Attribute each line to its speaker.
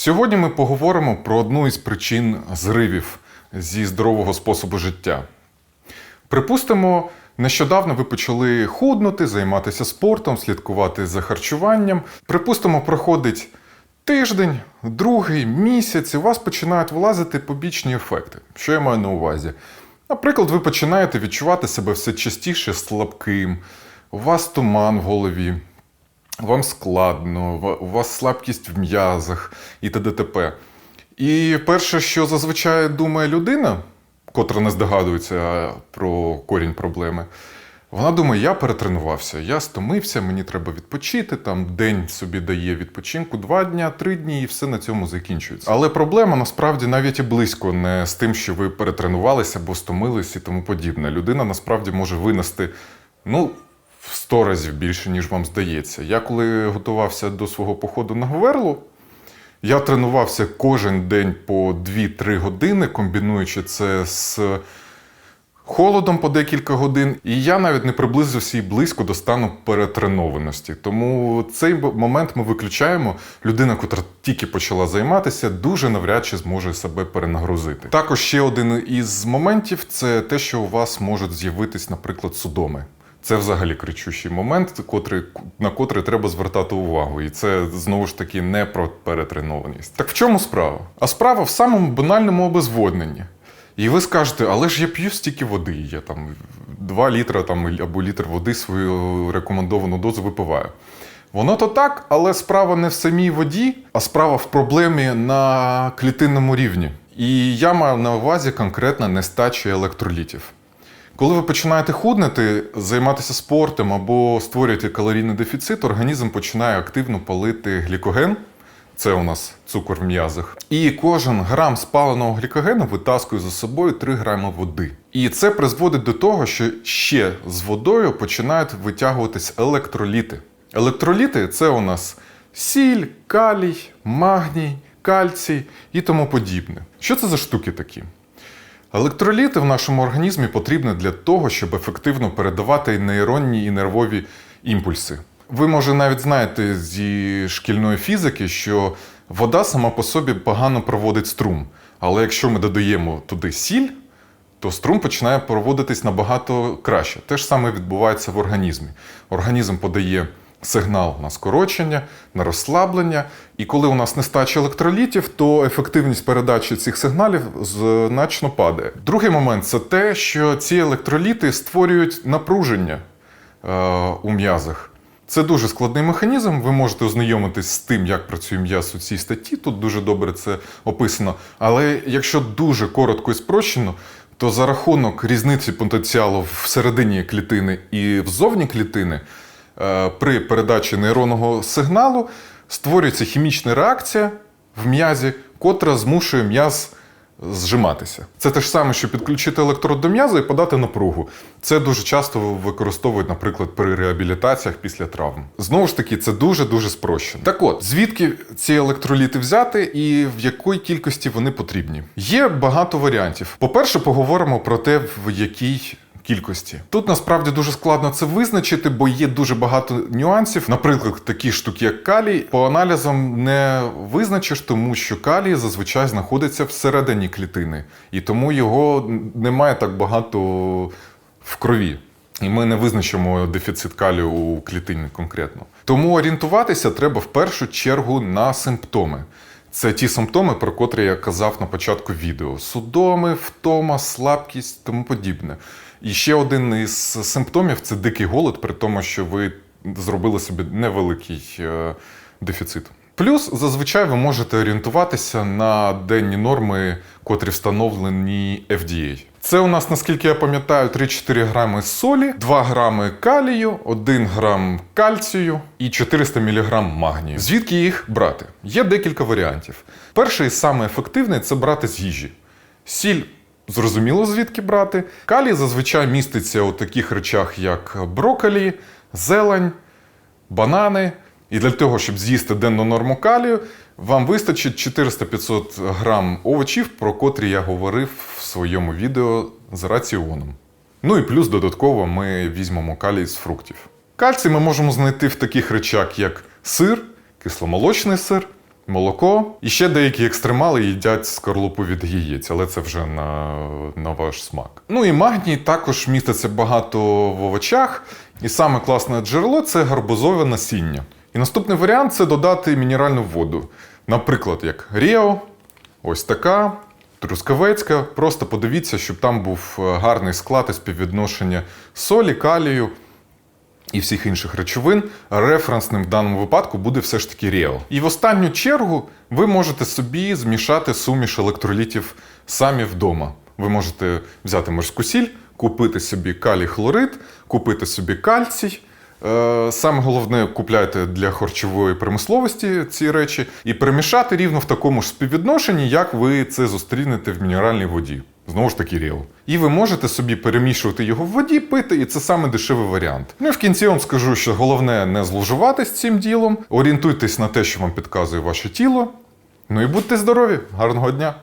Speaker 1: Сьогодні ми поговоримо про одну із причин зривів зі здорового способу життя. Припустимо, нещодавно ви почали худнути, займатися спортом, слідкувати за харчуванням. Припустимо, проходить тиждень, другий місяць, і у вас починають вилазити побічні ефекти. Що я маю на увазі? Наприклад, ви починаєте відчувати себе все частіше слабким, у вас туман в голові, вам складно, у вас слабкість в м'язах і т.д. І перше, що зазвичай думає людина, котра не здогадується про корінь проблеми, вона думає, я перетренувався, я стомився, мені треба відпочити, там день собі дає відпочинку, два дня, три дні, і все на цьому закінчується. Але проблема насправді навіть і близько не з тим, що ви перетренувалися або стомились і тому подібне. Людина насправді може винести, ну, в 100 разів більше, ніж вам здається. Я коли готувався до свого походу на Говерлу, я тренувався кожен день по 2-3 години, комбінуючи це з холодом по декілька годин. І я навіть не приблизився і близько до стану перетренованості. Тому цей момент ми виключаємо. Людина, котра тільки почала займатися, дуже навряд чи зможе себе перенагрузити. Також ще один із моментів це те, що у вас можуть з'явитись, наприклад, судоми. Це взагалі кричущий момент, котрий, на котрий треба звертати увагу. І це знову ж таки не про перетренованість. Так в чому справа? А справа в самому банальному обезводненні. І ви скажете, але ж я п'ю стільки води, я там 2 літра там, або літр води свою рекомендовану дозу випиваю. Воно то так, але справа не в самій воді, а справа в проблемі на клітинному рівні. І я маю на увазі конкретно нестачу електролітів. Коли ви починаєте худнути, займатися спортом або створюєте калорійний дефіцит, організм починає активно палити глікоген. Це у нас цукор в м'язах. І кожен грам спаленого глікогену витаскує за собою 3 грами води. І це призводить до того, що ще з водою починають витягуватись електроліти. Електроліти це у нас сіль, калій, магній, кальцій і тому подібне. Що це за штуки такі? Електроліти в нашому організмі потрібні для того, щоб ефективно передавати нейронні і нервові імпульси. Ви, може, навіть знаєте зі шкільної фізики, що вода сама по собі погано проводить струм. Але якщо ми додаємо туди сіль, то струм починає проводитись набагато краще. Те ж саме відбувається в організмі. Організм подає сигнал на скорочення, на розслаблення. І коли у нас нестача електролітів, то ефективність передачі цих сигналів значно падає. Другий момент це те, що ці електроліти створюють напруження е, у м'язах. Це дуже складний механізм. Ви можете ознайомитись з тим, як працює м'яз у цій статті. Тут дуже добре це описано. Але якщо дуже коротко і спрощено, то за рахунок різниці потенціалу всередині клітини і взовні клітини, при передачі нейронного сигналу створюється хімічна реакція в м'язі, котра змушує м'яз зжиматися. Це те ж саме, що підключити електрод до м'яза і подати напругу. Це дуже часто використовують, наприклад, при реабілітаціях після травм. Знову ж таки, це дуже дуже спрощено. Так от, звідки ці електроліти взяти і в якій кількості вони потрібні? Є багато варіантів. По-перше, поговоримо про те, в якій кількості. Тут насправді дуже складно це визначити, бо є дуже багато нюансів. Наприклад, такі штуки, як калій, по аналізам не визначиш, тому що калій зазвичай знаходиться всередині клітини, і тому його немає так багато в крові. І ми не визначимо дефіцит калію у клітині конкретно. Тому орієнтуватися треба в першу чергу на симптоми. Це ті симптоми, про котрі я казав на початку відео: судоми, втома, слабкість, тому подібне. І ще один із симптомів це дикий голод, при тому, що ви зробили собі невеликий е, дефіцит. Плюс зазвичай ви можете орієнтуватися на денні норми, котрі встановлені FDA. Це у нас, наскільки я пам'ятаю, 3-4 грами солі, 2 грами калію, 1 грам кальцію і 400 мг магнію. Звідки їх брати? Є декілька варіантів. Перший і саме ефективний це брати з їжі. Сіль зрозуміло, звідки брати. Калій зазвичай міститься у таких речах, як брокколі, зелень, банани. І для того, щоб з'їсти денну норму калію, вам вистачить 400-500 грам овочів, про котрі я говорив в своєму відео з раціоном. Ну і плюс додатково ми візьмемо калій з фруктів. Кальцій ми можемо знайти в таких речах, як сир, кисломолочний сир, молоко. І ще деякі екстремали їдять скорлупу від яєць, але це вже на, на ваш смак. Ну і магній також міститься багато в овочах. І саме класне джерело це гарбузове насіння. І наступний варіант це додати мінеральну воду. Наприклад, як Ріо, ось така, Трускавецька. Просто подивіться, щоб там був гарний склад і співвідношення солі, калію і всіх інших речовин. Референсним в даному випадку буде все ж таки Ріо. І в останню чергу ви можете собі змішати суміш електролітів самі вдома. Ви можете взяти морську сіль, купити собі калій хлорид, купити собі кальцій. Е, Саме головне, купляйте для харчової промисловості ці речі і перемішати рівно в такому ж співвідношенні, як ви це зустрінете в мінеральній воді. Знову ж таки Ріо. І ви можете собі перемішувати його в воді, пити, і це саме дешевий варіант. Ну і в кінці вам скажу, що головне не зловживатись цим ділом, орієнтуйтесь на те, що вам підказує ваше тіло. Ну і будьте здорові! Гарного дня!